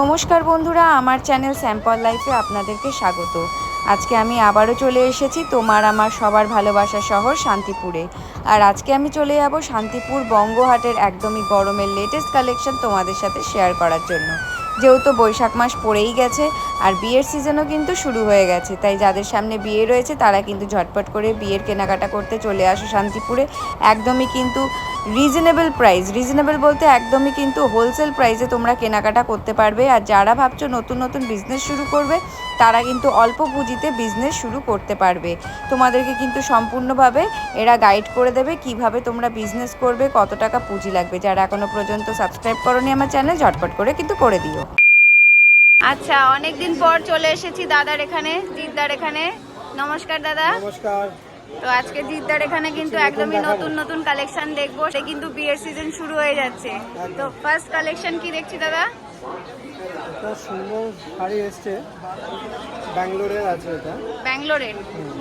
নমস্কার বন্ধুরা, আমার চ্যানেল স্যাম্পল লাইফে আপনাদেরকে স্বাগত। আজকে আমি আবারও চলে এসেছি তোমার আমার সবার ভালোবাসা শহর শান্তিপুরে। আর আজকে আমি চলে যাব শান্তিপুর বঙ্গহাটের একদমই গরমের লেটেস্ট কালেকশন তোমাদের সাথে শেয়ার করার জন্য। যেহেতু বৈশাখ মাস পড়েই গেছে আর বিয়ের সিজনও কিন্তু শুরু হয়ে গেছে। তাই যাদের সামনে বিয়ে রয়েছে, তারা কিন্তু ঝটপট করে বিয়ের কেনাকাটা করতে চলে আসো শান্তিপুরে। একদমই কিন্তু রিজনেবল প্রাইস রিজনেবল বলতে একদমই কিন্তু হোলসেল প্রাইসে তোমরা কেনাকাটা করতে পারবে। আর যারা ভাবছ নতুন নতুন বিজনেস শুরু করবে তারা কিন্তু অল্প পুঁজিতে বিজনেস শুরু করতে পারবে। তোমাদেরকে কিন্তু সম্পূর্ণভাবে এরা গাইড করে দেবে কীভাবে তোমরা বিজনেস করবে কত টাকা পুঁজি লাগবে। যারা এখনও পর্যন্ত সাবস্ক্রাইব করনি আমার চ্যানেল ঝটপট করে কিন্তু করে দিও। আচ্ছা অনেকদিন পর চলে এসেছি দাদার এখানে জিদ্দার এখানে। নমস্কার দাদা। নমস্কার। তো আজকে জিদ্দার এখানে কিন্তু একদমই নতুন নতুন কালেকশন দেখব। সে কিন্তু বিয়ের সিজন শুরু হয়ে যাচ্ছে। তো ফার্স্ট কালেকশন কি দেখছি দাদা? একটা সুন্দর শাড়ি এসছে। ব্যাঙ্গালোরের আছে এটা। ব্যাঙ্গালোরের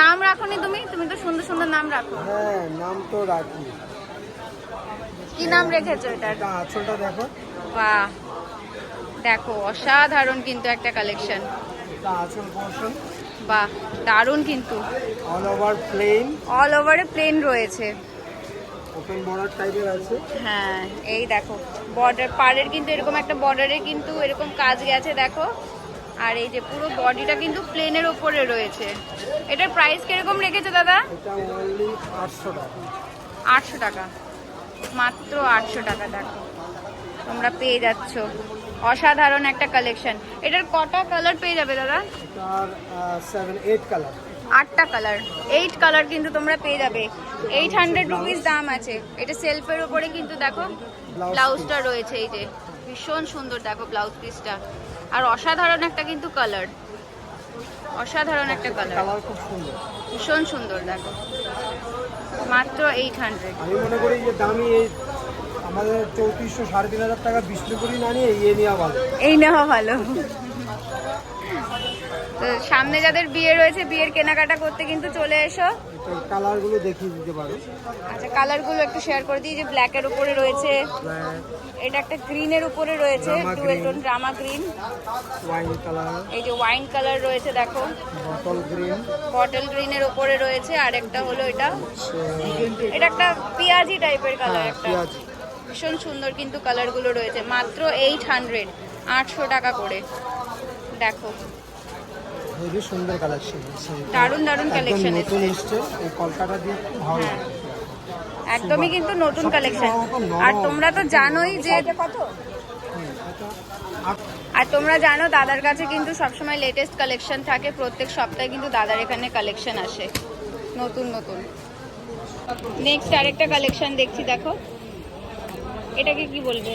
নাম রাখোনি তুমি? তুমি তো সুন্দর সুন্দর নাম রাখো। হ্যাঁ নাম তো রাখি। কি নাম রেখেছো এটার এটা আঁচলটা দেখো। বাহ। দেখো অসাধারণ কিন্তু একটা কালেকশন আঁচল পোর্শন বাহ দারুণ কিন্তু। অল ওভার প্লেন অল ওভারে প্লেন রয়েছে। ওপেন বর্ডার টাইপের আছে। হ্যাঁ এই দেখো। বর্ডার পাড়ের কিন্তু এরকম একটা বর্ডারে কিন্তু এরকম কাজ গেছে দেখো। আর এই যে পুরো বডিটা কিন্তু প্লেনের ওপরে রয়েছে। এটার প্রাইস কীরকম রেখেছে দাদা? আটশো টাকা। আটশো টাকা। মাত্র আটশো টাকা দেখো। তোমরা পেয়ে যাচ্ছ। অসাধারণ একটা কালেকশন এটার কটা কালার পেয়ে যাবে দাদা? আটটা কালার এইট কালার কিন্তু তোমরা পেয়ে যাবে। এইট হান্ড্রেড রুপিস দাম আছে। এটা সেলফের উপরে কিন্তু দেখো। ব্লাউজটা। রয়েছে এই যে। ভীষণ সুন্দর দেখো ব্লাউজ পিসটা। আর অসাধারণ একটা কিন্তু কালার। অসাধারণ একটা কালার। কালার খুব সুন্দর। ভীষণ সুন্দর দেখো। মাত্র এইট হান্ড্রেড আমি মনে করি যে দামি এই আমাদের চৌত্রিশশো সাড়ে তিন হাজার টাকা বিষ্ণুপুরি না নিয়ে ইয়ে নেওয়া ভালো। এই নেওয়া ভালো। সামনে যাদের বিয়ে রয়েছে বিয়ের কেনাকাটা করতে কিন্তু চলে এসো। কালারগুলো দেখিয়ে দিতে পারো। আচ্ছা কালারগুলো একটু শেয়ার করে দিই যে ব্ল্যাকের উপরে রয়েছে। এটা একটা গ্রিনের উপরে রয়েছে dual drama green wine colour এই যে ওয়াইন কালার রয়েছে দেখো। বটল গ্রিন বটল গ্রিনের উপরে রয়েছে আর একটা হলো এটা। এটা একটা পেঁয়াজি টাইপের কালার হ্যাঁ একটা। ভীষণ সুন্দর কিন্তু কালারগুলো রয়েছে মাত্র এইট হান্ড্রেড আটশো টাকা করে। দেখো। হেভি সুন্দর কালেকশন দারুণ দারুণ কালেকশন নতুন এসছে। এই কলকাতা দিয়ে খুব ভালো হ্যাঁ। একদমই কিন্তু নতুন কালেকশন। আর তোমরা তো জানোই যে কত? আর তোমরা জানো দাদার কাছে কিন্তু সবসময় লেটেস্ট কালেকশন থাকে প্রত্যেক সপ্তাহে কিন্তু দাদার এখানে কালেকশন আসে। নতুন নতুন। নেক্সট আরেকটা কালেকশন দেখছি দেখো। এটাকে কি বলবে?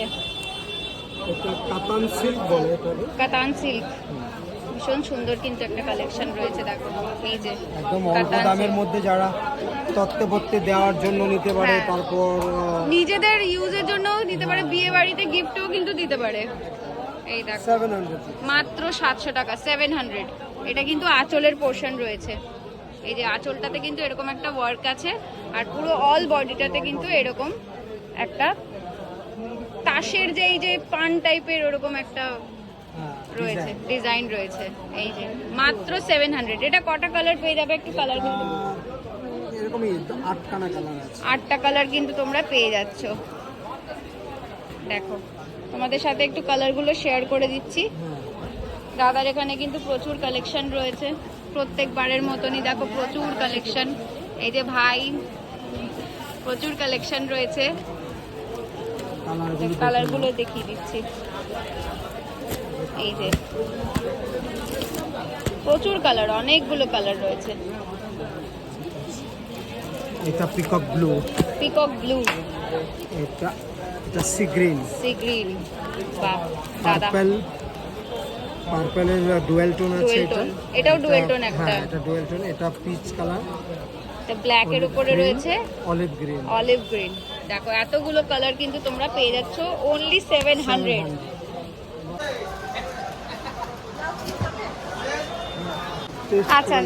কাতান সিল্ক বলে কাতান সিল্ক ভীষণ সুন্দর কিন্তু একটা কালেকশন রয়েছে দেখো এই যে একদম অল্প দামের মধ্যে যারা তত্ত্বে পত্তে দেওয়ার জন্য নিতে পারে হ্যাঁ। তারপর নিজেদের ইউজের জন্য দিতে পারে বিয়ে বাড়িতে গিফটও কিন্তু দিতে পারে। এই দেখো মাত্র সাতশো টাকা সেভেন হান্ড্রেড এটা কিন্তু আঁচলের পোর্শন রয়েছে। এই যে আঁচলটাতে কিন্তু এরকম একটা ওয়ার্ক আছে আর পুরো অল বডিটাতে কিন্তু এরকম একটা তাসের যে এই যে পান টাইপের ওরকম একটা রয়েছে ডিজাইন রয়েছে এই যে। মাত্র সেভেন হান্ড্রেড এটা কটা কালার পেয়ে যাবে একটু কালার এরকমই আটখানা কালার আছে। আটটা কালার কিন্তু তোমরা পেয়ে যাচ্ছ। দেখো তোমাদের সাথে একটু কালারগুলো শেয়ার করে দিচ্ছি। হ্যাঁ। দাদার এখানে কিন্তু প্রচুর কালেকশন রয়েছে। প্রত্যেকবারের মতনই দেখো প্রচুর কালেকশন এই যে ভাই প্রচুর কালেকশন রয়েছে। কালারগুলো দেখিয়ে দিচ্ছি। এই যে। প্রচুর কালার অনেকগুলো কালার রয়েছে। এটা পিকক ব্লু পিকক ব্লু এটা এটা সি গ্রিন সি গ্রিন বাহ দাদা। পার্পল পার্পলের ডুয়েল টোন আছে এটা। এটাও ডুয়েল টোন একটা। এটা ডুয়েল টোন এটা পিচ কালার এটা ব্ল্যাক এর উপরে রয়েছে। অলিভ গ্রিন অলিভ গ্রিন দেখো এতগুলো কালার কিন্তু তোমরা পেয়ে যাচ্ছ। ওনলি 700 আচ্ছা।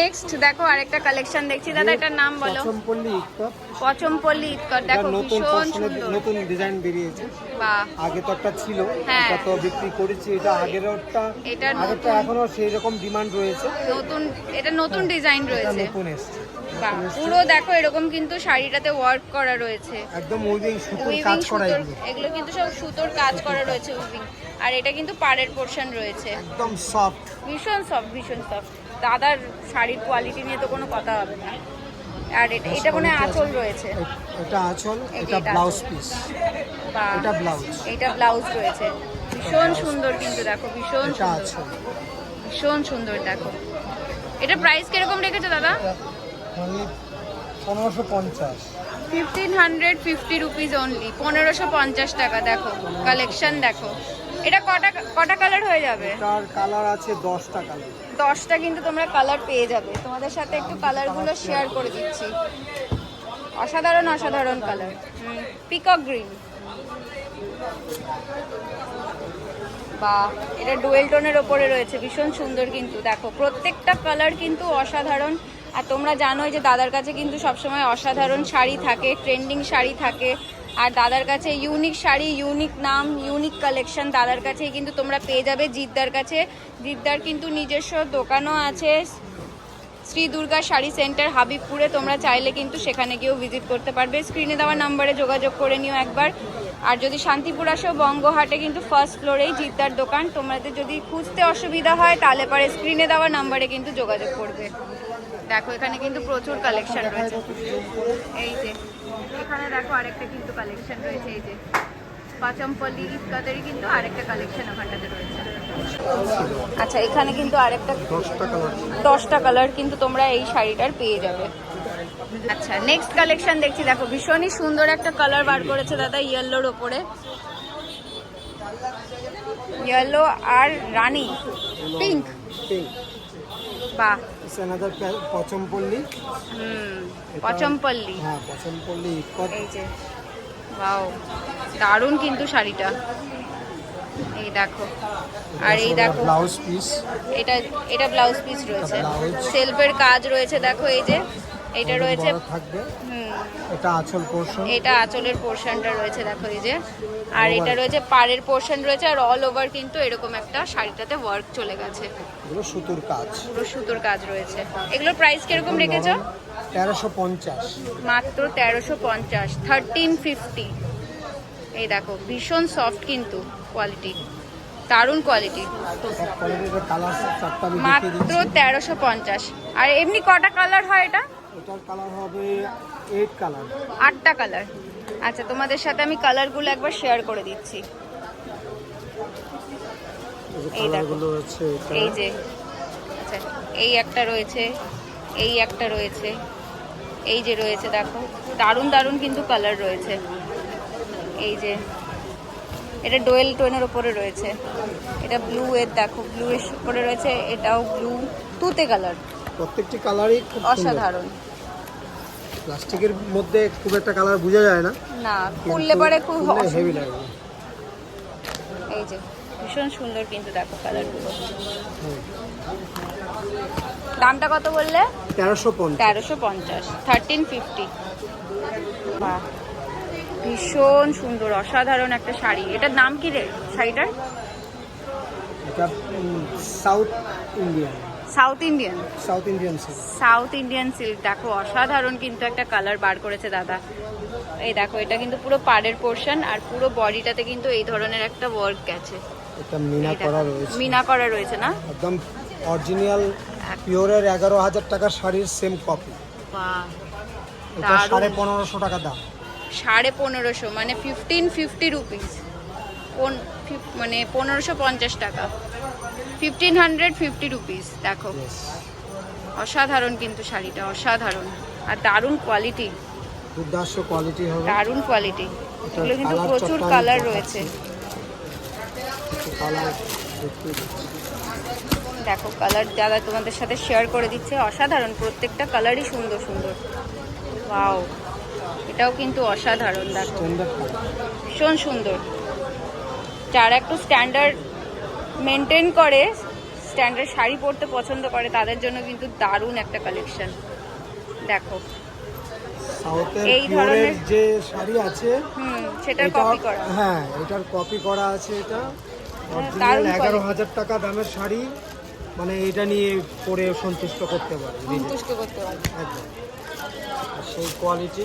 নেক্সট দেখো আরেকটা কালেকশন দেখছি। দাদা এটার নাম বলো। পছমপল্লী ইটকট পচমপল্লি ইটকট দেখো ভীষণ সুন্দর। নতুন ডিজাইন বেরিয়েছে। বাহ। আগে তো একটা ছিল হ্যাঁ। এটা তো বিক্রি করেছি এটা আগের ওটা এটা আগেরটা এখনও সেই রকম ডিমান্ড রয়েছে। নতুন এটা নতুন ডিজাইন রয়েছে। নতুন এসছে। বাহ পুরো দেখো এরকম কিন্তু শাড়িটাতে ওয়ার্ক করা রয়েছে। একদম উইভিং সুতোর কাজ করা এগুলো। কিন্তু সব সুতোর কাজ করা রয়েছে উইভিং আর এটা কিন্তু পাড়ের পোর্শন রয়েছে। একদম সফট ভীষণ সফট ভীষণ সফট দাদার শাড়ির কোয়ালিটি নিয়ে তো কোনো কথা হবে না। আর এটা এটা কোনো আঁচল রয়েছে। এটা আঁচল এটা ব্লাউজ পিস এটা ব্লাউজ এটা ব্লাউজ রয়েছে। ভীষণ সুন্দর কিন্তু দেখো ভীষণ এটা আঁচল। ভীষণ সুন্দর দেখো। এটা প্রাইস কীরকম রেখেছো দাদা? পনেরোশো পঞ্চাশ। Fifteen hundred fifty rupees only পনেরোশো পঞ্চাশ টাকা দেখো। কালেকশন দেখো। এটা কটা কটা কালার হয়ে যাবে? এটার কালার আছে দশটা কালার দশটা কিন্তু তোমরা কালার পেয়ে যাবে। তোমাদের সাথে একটু কালারগুলো শেয়ার করে দিচ্ছি। অসাধারণ অসাধারণ কালার পিকক গ্রিন বা এটা ডুয়েল টোনের ওপরে রয়েছে। ভীষণ সুন্দর কিন্তু। দেখো প্রত্যেকটা কালার কিন্তু অসাধারণ। আর তোমরা জানোই যে দাদার কাছে কিন্তু সবসময় অসাধারণ শাড়ি থাকে ট্রেন্ডিং শাড়ি থাকে। আর দাদার কাছে ইউনিক শাড়ি ইউনিক নাম ইউনিক কালেকশন দাদার কাছেই কিন্তু তোমরা পেয়ে যাবে। জিদ্দার কাছে। জিদ্দার কিন্তু নিজস্ব দোকানও আছে। শ্রী দুর্গা শাড়ি সেন্টার হাবিবপুরে। তোমরা চাইলে কিন্তু সেখানে গিয়েও ভিজিট করতে পারবে। স্ক্রিনে দেওয়া নাম্বারে যোগাযোগ করে নিও একবার। আর যদি শান্তিপুর আসো, বঙ্গহাটে কিন্তু ফার্স্ট ফ্লোরেই জিদ্দার দোকান। তোমাদের যদি খুঁজতে অসুবিধা হয়, তাহলে পরে স্ক্রিনে দেওয়া নাম্বারে কিন্তু যোগাযোগ করবে। দেখো, এখানে কিন্তু প্রচুর কালেকশন রয়েছে। এই যে এখানে দেখো আরেকটা কিন্তু কালেকশন রয়েছে এই যে পাচমপল্লি ইস্কাতেরই কিন্তু আরেকটা কালেকশন ওখানটাতে রয়েছে। আচ্ছা এখানে কিন্তু আরেকটা দশটা কালার কিন্তু তোমরা এই শাড়িটার পেয়ে যাবে। আচ্ছা নেক্সট কালেকশন দেখছি দেখো ভীষণই সুন্দর একটা কালার বার করেছে দাদা ইয়েলোর ওপরে। ইয়েলো আর রানি। পিঙ্ক পিঙ্ক বাহ it's another Pochampally hmm Pochampally হ্যাঁ পচমপল্লী ইটকট এই যে বাও দারুণ কিন্তু শাড়িটা। এই দেখো আর এই দেখো ব্লাউজ পিস এটা এটা ব্লাউজ পিস রয়েছে। সেলফের কাজ রয়েছে দেখো এই যে এটা রয়েছে থাকবে। হুম। এটা আঁচল পোর্শন এটা আঁচলের পোর্শনটা রয়েছে দেখো এই যে। আর এটা রয়েছে পাড়ের পোর্শন রয়েছে আর অল ওভার কিন্তু এরকম একটা শাড়িটাতে ওয়ার্ক চলে গেছে। পুরো সুতোর কাজ। পুরো সুতোর কাজ রয়েছে। এগুলোর প্রাইস কীরকম রেখেছো? তেরোশো পঞ্চাশ। মাত্র তেরোশো পঞ্চাশ থার্টিন ফিফটি এই দেখো ভীষণ সফট কিন্তু কোয়ালিটি দারুণ কোয়ালিটি মাত্র তেরোশো পঞ্চাশ। আর এমনি কটা কালার হয় এটা? এটার কালার হবে এইট কালার আটটা কালার আচ্ছা তোমাদের সাথে আমি কালারগুলো একবার শেয়ার করে দিচ্ছি। এই দেখো। এই যে আচ্ছা এই একটা রয়েছে এই একটা রয়েছে এই যে রয়েছে দেখো। দারুণ দারুণ কিন্তু কালার রয়েছে। এই যে এটা ডোয়েল টোনের ওপরে রয়েছে। এটা ব্লু এর দেখো ব্লু এর উপরে রয়েছে এটাও ব্লু তুতে কালার। প্রত্যেকটি কালারই অসাধারণ। প্লাস্টিকের মধ্যে খুব একটা কালার বোঝা যায় না। না খুললে পরে খুব হেভি লাগবে এই যে ভীষণ সুন্দর কিন্তু দেখো কালারগুলো। দামটা কত বললে? তেরোশো পঞ্চাশ। তেরোশো পঞ্চাশ থার্টিন ফিফটি ভীষণ সুন্দর অসাধারণ একটা শাড়ি। এটার নাম কি রে শাড়িটার? এটা south Indian south Indian? South Indian silk south Indian silk দেখো অসাধারণ কিন্তু একটা কালার বার করেছে দাদা। এই দেখো এটা কিন্তু পুরো পাড়ের পোর্শন আর পুরো বডিটাতে কিন্তু এই ধরনের একটা ওয়ার্ক গেছে। এটা মিনা করা রয়েছে। মিনা করা রয়েছে না? একদম অরিজিনাল পিওরের এগারো হাজার টাকার শাড়ির সেম কপি এটা। সাড়ে পনেরোশো টাকা দাম। সাড়ে পনেরোশো মানে ফিফটিন ফিফটি রুপিস মানে পনেরোশো পঞ্চাশ টাকা। ফিফটিন হান্ড্রেড ফিফটি রুপিস দেখো। অসাধারণ কিন্তু শাড়িটা অসাধারণ। আর দারুণ কোয়ালিটি দুর্দাস কোয়ালিটি হবে। দারুণ কোয়ালিটি এগুলো কিন্তু প্রচুর কালার রয়েছে। দেখো কালার দাদা তোমাদের সাথে শেয়ার করে দিচ্ছে অসাধারণ। প্রত্যেকটা কালারই সুন্দর সুন্দর। ওয়াও এটাও কিন্তু অসাধারণ দেখো। ভীষণ সুন্দর। যারা একটু স্ট্যান্ডার্ড মেনটেন করে স্ট্যান্ডার্ড শাড়ি পরতে পছন্দ করে তাদের জন্য কিন্তু দারুণ একটা কালেকশন দেখো। এই ধরনের- যে শাড়ি আছে হুম সেটার কপি করা। হ্যাঁ এটার কপি করা আছে এটা। অরিজিনাল এগারো হাজার টাকা দামের শাড়ি মানে এটা নিয়ে পরে সন্তুষ্ট করতে পারে নিজে। সন্তুষ্ট করতে পারবে। একদম। সেই কোয়ালিটি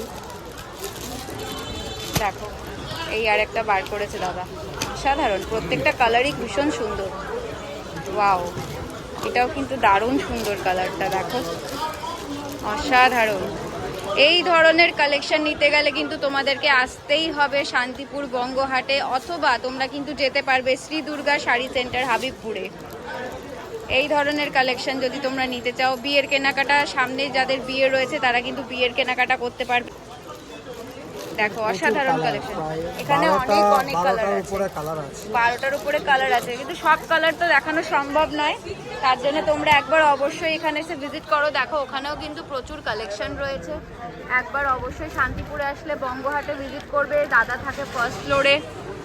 দেখো এই আর একটা বার করেছে দাদা। সাধারণ প্রত্যেকটা কালারই ভীষণ সুন্দর। ওয়াও এটাও কিন্তু দারুণ সুন্দর কালারটা দেখো। অসাধারণ। এই ধরনের কালেকশন নিতে গেলে কিন্তু তোমাদেরকে আসতেই হবে শান্তিপুর বঙ্গহাটে, অথবা তোমরা কিন্তু যেতে পারবে শ্রী দুর্গা শাড়ি সেন্টার হাবিবপুরে। এই ধরনের কালেকশন যদি তোমরা নিতে চাও, বিয়ের কেনাকাটা, সামনে যাদের বিয়ে রয়েছে তারা কিন্তু বিয়ের কেনাকাটা করতে পারবে। দেখো অসাধারণ কালেকশন এখানে অনেক অনেক কালার আছে। বারোটার উপরে কালার আছে। কিন্তু সব কালার তো দেখানো সম্ভব নয়। তার জন্য তোমরা একবার অবশ্যই এখানে এসে ভিজিট করো। দেখো ওখানেও কিন্তু প্রচুর কালেকশন রয়েছে। একবার অবশ্যই শান্তিপুরে আসলে বঙ্গহাটে ভিজিট করবে। দাদা থাকে ফার্স্ট ফ্লোরে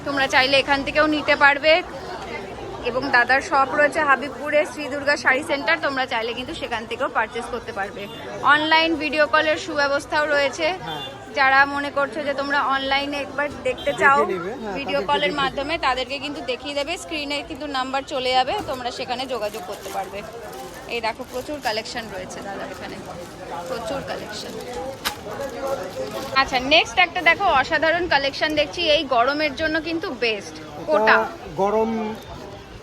তোমরা চাইলে এখান থেকেও নিতে পারবে। এবং দাদার শপ রয়েছে হাবিবপুরে শ্রী দুর্গা শাড়ি সেন্টার তোমরা চাইলে কিন্তু সেখান থেকেও পারচেস করতে পারবে। অনলাইন ভিডিও কলের সুব্যবস্থাও রয়েছে। হ্যাঁ। যারা মনে করছ যে তোমরা অনলাইনে একবার দেখতে চাও হ্যাঁ, ভিডিও কলের মাধ্যমে তাদেরকে কিন্তু দেখিয়ে দেবে। স্ক্রিনে কিন্তু নাম্বার চলে যাবে তোমরা সেখানে যোগাযোগ করতে পারবে। এই দেখো প্রচুর কালেকশন রয়েছে দাদা এখানে। প্রচুর কালেকশন আচ্ছা নেক্সট একটা দেখো অসাধারণ কালেকশন দেখছি। এই গরমের জন্য কিন্তু বেস্ট কোটা। গরম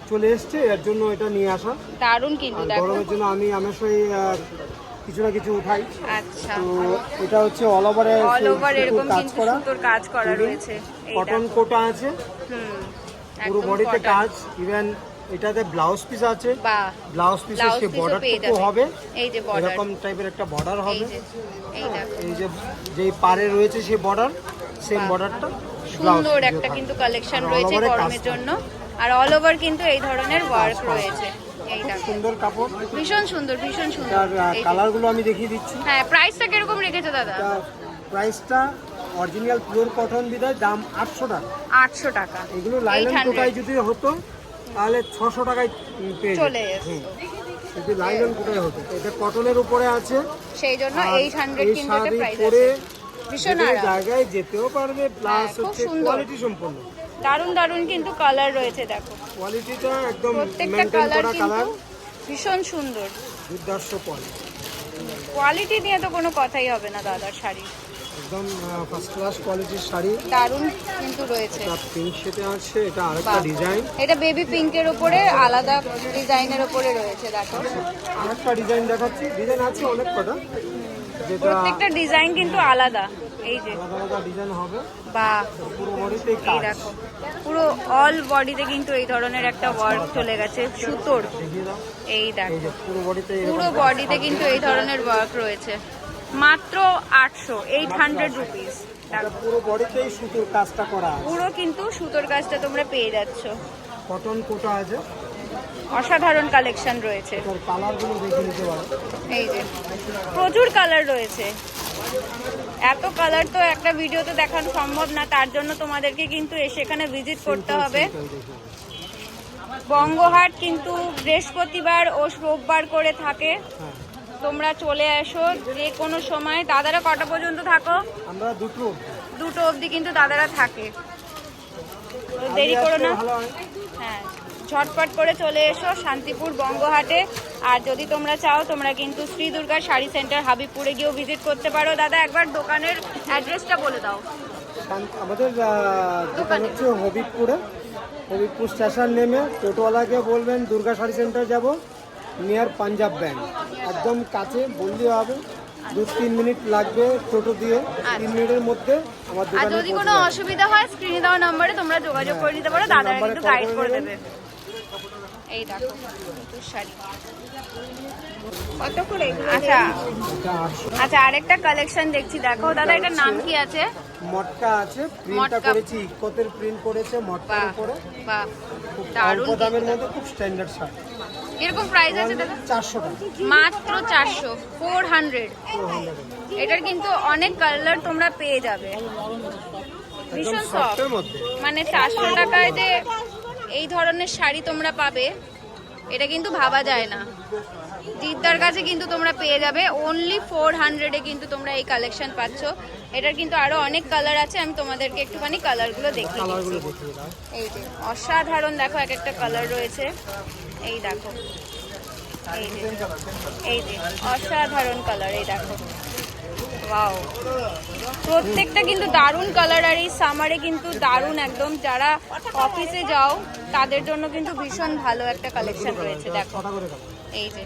চলে এসছে এর জন্য এটা নিয়ে আসা। দারুণ কিন্তু দেখো। গরমের জন্য আমি আমাশই কিছু না কিছু উঠাই। আচ্ছা। তো এটা হচ্ছে অল ওভারে অল ওভার এরকম কাজ কিন্তু করা। সুতোর কাজ করা রয়েছে। কটন কোটা আছে। হুম পুরো বডিতে কাজ। ইভেন এটাতে ব্লাউজ পিস আছে। ব্লাউজ পিসে ব্লাউজ সে পিসও বর্ডারটুকু হবে। এই যে বর্ডার এরকম টাইপের একটা বর্ডার হবে। এই যে যেই পারে রয়েছে সেই বর্ডার সেম বর্ডারটা সুন্দর একটা কিন্তু কালেকশন রয়েছে গরমের জন্য। আর অল ওভার কিন্তু এই ধরনের ওয়ার্ক রয়েছে। সুন্দর কাপড়। ভীষণ সুন্দর ভীষণ সুন্দর। কালারগুলো আমি দেখিয়ে দিচ্ছি। হ্যাঁ প্রাইসটা কীরকম রেখেছো দাদা? প্রাইসটা অরিজিনাল পিওর কটন বিদায় দাম আটশো টাকা। আটশো টাকা। এগুলো লাইলন 800 কোটায় যদি হতো তাহলে ছশো টাকায় পেয়ে চলে। যদি লাইলন কোটায় হতো। এটা কটনের উপরে আছে। সেই জন্য এইট হান্ড্রেড এই কিন্তু প্রাইস আছে। ভীষণ জায়গায় যেতেও পারবে প্লাস হচ্ছে সুন্দর। কোয়ালিটি সম্পন্ন। দারুণ দারুণ কিন্তু কালার রয়েছে দেখো। কোয়ালিটিটা একদম প্রত্যেকটা কালার কিন্তু ভীষণ সুন্দর। দুর্দর্শ কোয়ালিটি কোয়ালিটি নিয়ে তো কোনো কথাই হবে না দাদার শাড়ি। একদম ফার্স্ট ক্লাস কোয়ালিটির শাড়ি। দারুণ কিন্তু রয়েছে। এটা পিঙ্ক শেডে আছে এটা আরেকটা ডিজাইন এটা বেবি পিঙ্কের উপরে আলাদা ডিজাইনের উপরে রয়েছে দেখো। আরেকটা ডিজাইন দেখাচ্ছি। ডিজাইন আছে অনেক কটা। প্রত্যেকটা ডিজাইন কিন্তু আলাদা। এই যে বা এই দেখো পুরো অল বডিতে কিন্তু এই ধরনের একটা ওয়ার্ক চলে গেছে সুতোর। এই এই দেখো পুরো বডিতে কিন্তু এই ধরনের ওয়ার্ক রয়েছে। মাত্র আটশো এইট হান্ড্রেড রুপিস পুরো বডিতেই সুতোর কাজটা করা পুরো কিন্তু সুতোর কাজটা তোমরা পেয়ে যাচ্ছ। কটন কোটা আছে। অসাধারণ কালেকশন রয়েছে। এই যে প্রচুর কালার রয়েছে। এত কালার তো একটা ভিডিওতে দেখানো সম্ভব না তার জন্য তোমাদেরকে কিন্তু এসে এখানে ভিজিট করতে হবে। বঙ্গহাট কিন্তু বৃহস্পতিবার ও রোববার করে থাকে। তোমরা চলে এসো যে কোনো সময়। দাদারা কটা পর্যন্ত থাকো? আমরা দুটো দুটো অবধি কিন্তু দাদারা থাকে। দেরি করো না। হ্যাঁ। ঝটপট করে চলে এসো শান্তিপুর বঙ্গহাটে। আর যদি তোমরা চাও তোমরা কিন্তু শ্রী দুর্গা শাড়ি সেন্টার হাবিবপুরে গিয়েও ভিজিট করতে পারো। দাদা একবার দোকানের অ্যাড্রেসটা বলে দাও। আমাদের দোকান। হচ্ছে হবিবপুরে। হবিবপুর স্টেশন নেমে টোটোওয়ালাকে বলবেন দুর্গা শাড়ি সেন্টার যাব নিয়ার পাঞ্জাব ব্যাংক একদম কাছে বললেই হবে। দু তিন মিনিট লাগবে টোটো দিয়ে। তিন মিনিটের মধ্যে আমার যদি কোনো অসুবিধা হয় স্ক্রিনে দেওয়া নম্বরে তোমরা যোগাযোগ করে নিতে পারো। দাদারা কিন্তু গাইড করে দেবে। এই দেখো নতুন শাড়ি। কত করে আচ্ছা আটশো আচ্ছা আরেকটা কালেকশন দেখছি দেখো। দাদা এটার নাম কি আছে? মটকা আছে প্রিন্টটা করেছি ইকোতের প্রিন্ট করেছে মটকার উপরে। বাহ দারুণ দামের কিন্তু। মধ্যে খুব স্ট্যান্ডার্ড শার্ট এরকম প্রাইস আছে দাদা? টাকা। মাত্র। এটার কিন্তু অনেক কালার তোমরা পেয়ে যাবে। ভীষণ সফট মানে চারশো টাকায় যে এই ধরনের শাড়ি তোমরা পাবে এটা কিন্তু ভাবা যায় না। জিদ্দার কাছে কিন্তু তোমরা পেয়ে যাবে অনলি ফোর হান্ড্রেডে কিন্তু তোমরা এই কালেকশন পাচ্ছ। এটার কিন্তু আরও অনেক কালার আছে আমি তোমাদেরকে একটুখানি কালারগুলো দাও। এই যে অসাধারণ দেখো এক একটা কালার রয়েছে। এই দেখো এই যে অসাধারণ কালার এই দেখো। ওয়াও প্রত্যেকটা কিন্তু দারুণ কালার আর এই সামারে কিন্তু দারুণ একদম। যারা অফিসে যাও, তাদের জন্য কিন্তু ভীষণ ভালো একটা কালেকশন রয়েছে, দেখো। এই যে।